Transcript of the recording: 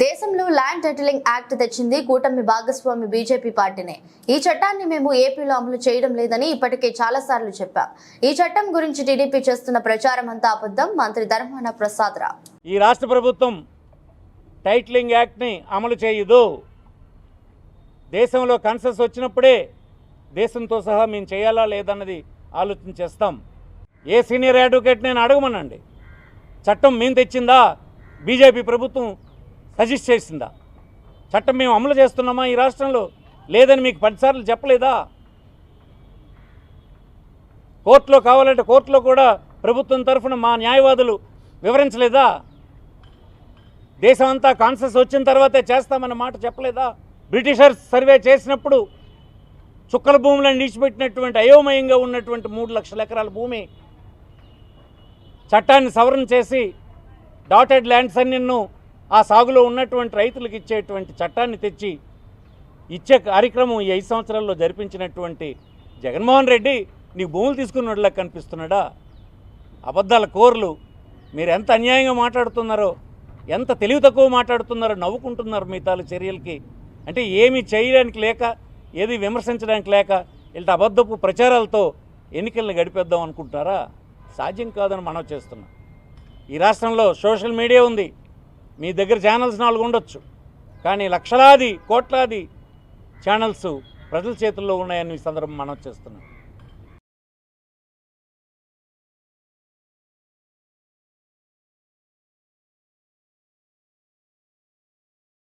దేశంలో land titling act తెచ్చింది కూటమి భాగస్వామి బీజేపీ పార్టీనే. ఈ చట్టాన్ని మేము ఏపీలో అమలు చేయడం లేదని ఇప్పటికే చాలా సార్లు చెప్పాం. ఈ చట్టం గురించి టీడీపీ చేస్తున్న ప్రచారం అంతా అబద్ధం. మంత్రి ధర్మాన ప్రసాద్ రావు ఈ రాష్ట్ర ప్రభుత్వం టైటిలింగ్ యాక్ట్ని అమలు చేయదు. దేశంలో కన్సెస్ వచ్చినప్పుడే దేశంతో సహా మేము చేయాలా లేదన్నది ఆలోచన చేస్తాం. ఏ సీనియర్ అడ్వకేట్ నేను అడగమనండి. చట్టం మేము తెచ్చిందా? బీజేపీ ప్రభుత్వం సజెస్ట్ చేసిందా? చట్టం మేము అమలు చేస్తున్నామా ఈ రాష్ట్రంలో? లేదని మీకు పదిసార్లు చెప్పలేదా? కోర్టులో కావాలంటే కోర్టులో కూడా ప్రభుత్వం తరఫున మా న్యాయవాదులు వివరించలేదా? దేశం అంతా కాన్సెస్ వచ్చిన తర్వాతే చేస్తామన్న మాట చెప్పలేదా? బ్రిటిషర్స్ సర్వే చేసినప్పుడు చుక్కల భూములను నిడిచిపెట్టినటువంటి అయోమయంగా ఉన్నటువంటి మూడు లక్షల ఎకరాల భూమి చట్టాన్ని సవరణ చేసి డాటెడ్ ల్యాండ్స్ అన్నిను ఆ సాగులో ఉన్నటువంటి రైతులకు ఇచ్చేటువంటి చట్టాన్ని తెచ్చి ఇచ్చే కార్యక్రమం ఈ ఐదు సంవత్సరాల్లో జరిపించినటువంటి జగన్మోహన్ రెడ్డి నీకు భూములు తీసుకున్నట్లా కనిపిస్తున్నాడా? అబద్ధాల కోర్లు. మీరు ఎంత అన్యాయంగా మాట్లాడుతున్నారో ఎంత తెలివి తక్కువ మాట్లాడుతున్నారో నవ్వుకుంటున్నారు మీ చర్యలకి. అంటే ఏమీ చేయడానికి లేక ఏది విమర్శించడానికి లేక ఇలాంటి అబద్ధపు ప్రచారాలతో ఎన్నికలను గడిపేద్దాం అనుకుంటారా సాధ్యం కాదని మనం చేస్తున్నాం. ఈ రాష్ట్రంలో సోషల్ మీడియా ఉంది. మీ దగ్గర ఛానల్స్ నాలుగు ఉండొచ్చు. కానీ లక్షలాది కోట్లాది ఛానల్స్ ప్రజల చేతుల్లో ఉన్నాయని ఈ సందర్భం మనం చేస్తున్నాం.